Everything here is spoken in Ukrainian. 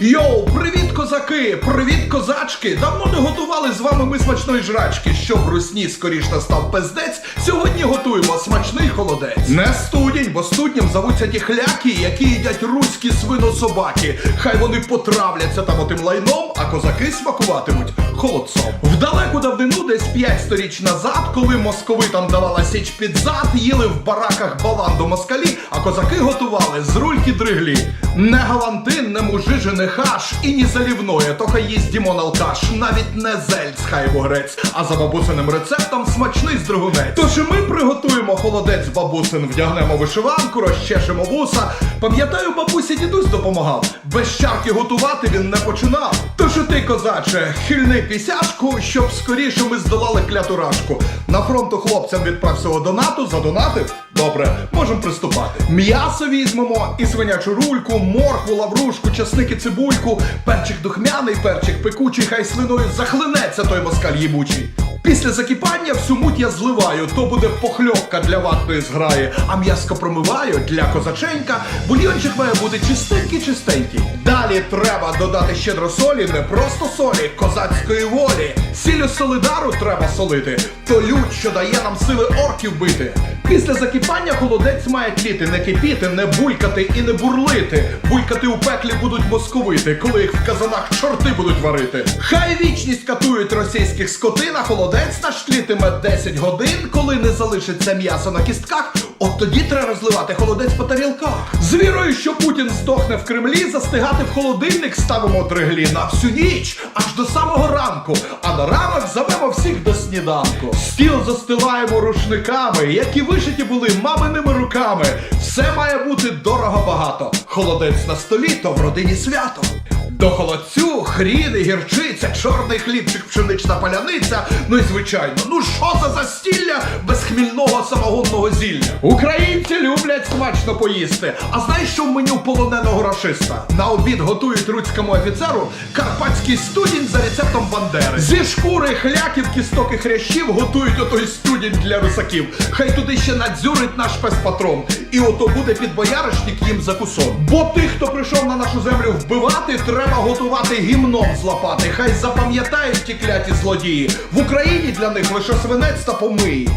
Йоу, привіт, козаки! Привіт, козачки! Давно не готували з вами ми смачної жрачки. Щоб русні скоріш настав пиздець, сьогодні готуємо смачний холодець. Не студінь, бо студням зовуться ті хляки, які їдять руські свинособаки. Хай вони потравляться там отим лайном, а козаки смакуватимуть холодцом. В далеку давнину, десь 5 сторіч назад, коли московитам давала січ під зад, їли в бараках баланду москалі, а козаки готували з рульки дриглі. Не галантин, не мужижи, не хаш і ні залівної, то хай їсть Дімон алкаш, навіть не зельц хай вогрець, а за бабусиним рецептом смачний стригунець. Тож і ми приготуємо холодець бабусин, вдягнемо вишиванку, розчешемо вуса. Пам'ятаю, бабусі дідусь допомагав. Без чарки готувати він не починав. Тож і ти, козаче, хильни пісяшку, щоб скоріше ми здолали клятурашку. На фронту хлопцям відправ свого донату, задонатив. Добре, можемо приступати. М'ясо візьмемо і свинячу рульку, моркву, лаврушку, часники, цибульку, перчик духмяний, перчик пекучий, хай свиною захлинеться той москаль їбучий. Після закипання всю муть я зливаю, то буде похльопка для ватної зграї, а м'яско промиваю для козаченька. Бульйончик має бути чистенький-чистенький. Далі треба додати щедро солі, не просто солі, козацької волі. Сіллю солидару треба солити, то лють, що дає нам сили орків бити. Після закипання холодець має тліти, не кипіти, не булькати і не бурлити. Булькати у пеклі будуть московити, коли їх в казанах чорти будуть варити. Хай вічність катують російських скотин, а холодець наш тлітиме 10 годин, коли не залишиться м'ясо на кістках. От тоді треба розливати холодець по тарілках. З вірою, що Путін здохне в Кремлі, застигати в холодильник ставимо триглі на всю ніч, аж до самого ранку. А на ранок зовемо всіх до сніданку. Стіл застилаємо рушниками, які вишиті були маминими руками. Все має бути дорого багато. Холодець на столі, то в родині свято. До холодцю хрін і гірчиця, чорний хлібчик, пшенична паляниця. Ну і звичайно, ну що це за застілля без хмільного самогонного зілля? Українці люблять смачно поїсти. А знаєш, що в меню полоненого рашиста? На обід готують руцькому офіцеру карпатський студінь за рецептом Бандери. Зі шкури хляків, кісток і хрящів готують отой студінь для русаків. Хай туди ще надзюрить наш пес-патрон. І ото буде під бояришник їм за кусон. Бо тих, хто прийшов на нашу землю вбивати, треба готувати гімном з лопати. Хай запам'ятають ті кляті злодії. В Україні для них лише свинець та помиї.